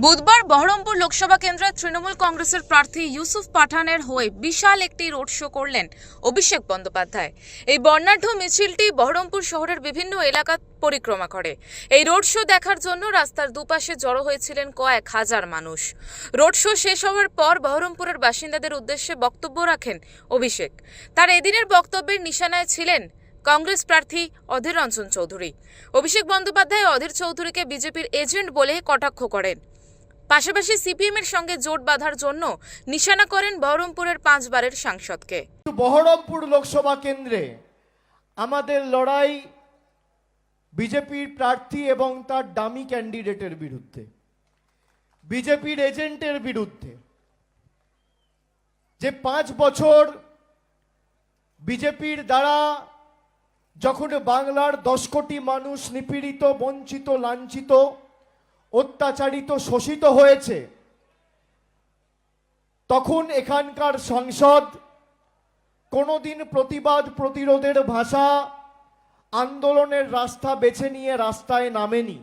বুধবার বহরমপুর লোকসভা কেন্দ্রে তৃণমূল কংগ্রেসের প্রার্থী ইউসুফ পাঠানের হয়ে বিশাল একটি রোড শো করলেন অভিষেক বন্দ্যোপাধ্যায়। এই বর্ণাঢ্য মিছিলটি বহরমপুর শহরের বিভিন্ন এলাকা পরিক্রমা করে। এই রোড শো দেখার জন্য রাস্তার দুপাশে জড়ো হয়েছিলেন কয়েক হাজার মানুষ। রোড শো শেষ হওয়ার পর বহরমপুরের বাসিন্দাদের উদ্দেশ্যে বক্তব্য রাখেন অভিষেক। তার এদিনের বক্তব্যের নিশানায় ছিলেন কংগ্রেস প্রার্থী অধীর রঞ্জন চৌধুরী। অভিষেক বন্দ্যোপাধ্যায় অধীর চৌধুরীকে বিজেপির এজেন্ট বলে কটাক্ষ করেন। পাশাপাশি সিপিএম এর সঙ্গে জোট বাঁধার জন্য নিশানা করেন বহরমপুরের পাঁচবারের সাংসদকে। বহরমপুর লোকসভা কেন্দ্রে আমাদের লড়াই বিজেপির প্রার্থী এবং তার দামি ক্যান্ডিডেটের বিরুদ্ধে, বিজেপির এজেন্টের বিরুদ্ধে যে পাঁচ বছর বিজেপির দ্বারা যখন বাংলার দশ কোটি মানুষ নিপীড়িত, বঞ্চিত, লাঞ্ছিত অত্যাচারিত শোষিত হয়েছে। তখন এখানকার সংসদ কোনোদিন প্রতিবাদ প্রতিরোধের ভাষা আন্দোলনের রাস্তা বেছে নিয়ে রাস্তায় নামেনি।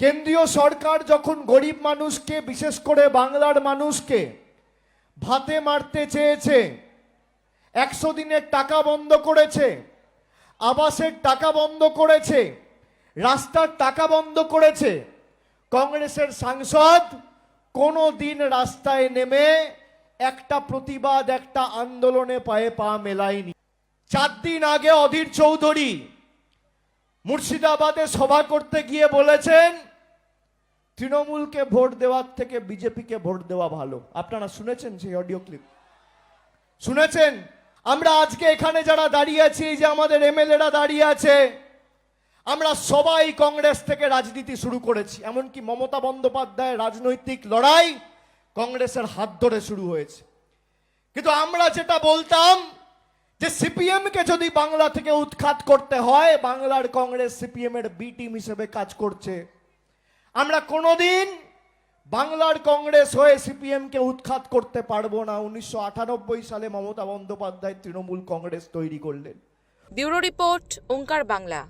কেন্দ্রীয় সরকার যখন গরিব মানুষকে, বিশেষ করে বাংলার মানুষকে ভাতে মারতে চেয়েছে, একশো দিনের টাকা বন্ধ করেছে, আবাসের টাকা বন্ধ করেছে রাস্তার টাকা বন্ধ করেছে। কংগ্রেসের সাংসদ কোনো দিন রাস্তায় নেমে একটা প্রতিবাদ, একটা আন্দোলনে পায়ে পা মেলায়নি। চার দিন আগে অধীর চৌধুরী মুর্শিদাবাদে সভা করতে গিয়ে বলেছেন, তৃণমূলকে ভোট দেওয়ার থেকে বিজেপিকে ভোট দেওয়া ভালো। আপনারা শুনেছেন সেই অডিও ক্লিপ? শুনেছেন? আমরা আজকে এখানে যারা দাঁড়িয়ে আছি যে আমাদের এমএলএরা দাঁড়িয়ে আছে আমরা সবাই কংগ্রেস থেকে রাজনীতি শুরু করেছি, এমনকি মমতা বন্দ্যোপাধ্যায়ের রাজনৈতিক লড়াই কংগ্রেসের হাত ধরে শুরু হয়েছে। কিন্তু আমরা যেটা বলতাম যে সিপিএম কে যদি বাংলা থেকে উৎখাত করতে হয়, বাংলার কংগ্রেস সিপিএম এর বি টিম হিসেবে কাজ করছে। আমরা কোনোদিন বাংলার কংগ্রেস হয়ে সিপিএম কে উৎখাত করতে পারব না, উনিশশো আটানব্বই সালে মমতা বন্দ্যোপাধ্যায় তৃণমূল কংগ্রেস তৈরি করলেন। Bureau report Onkar Bangla.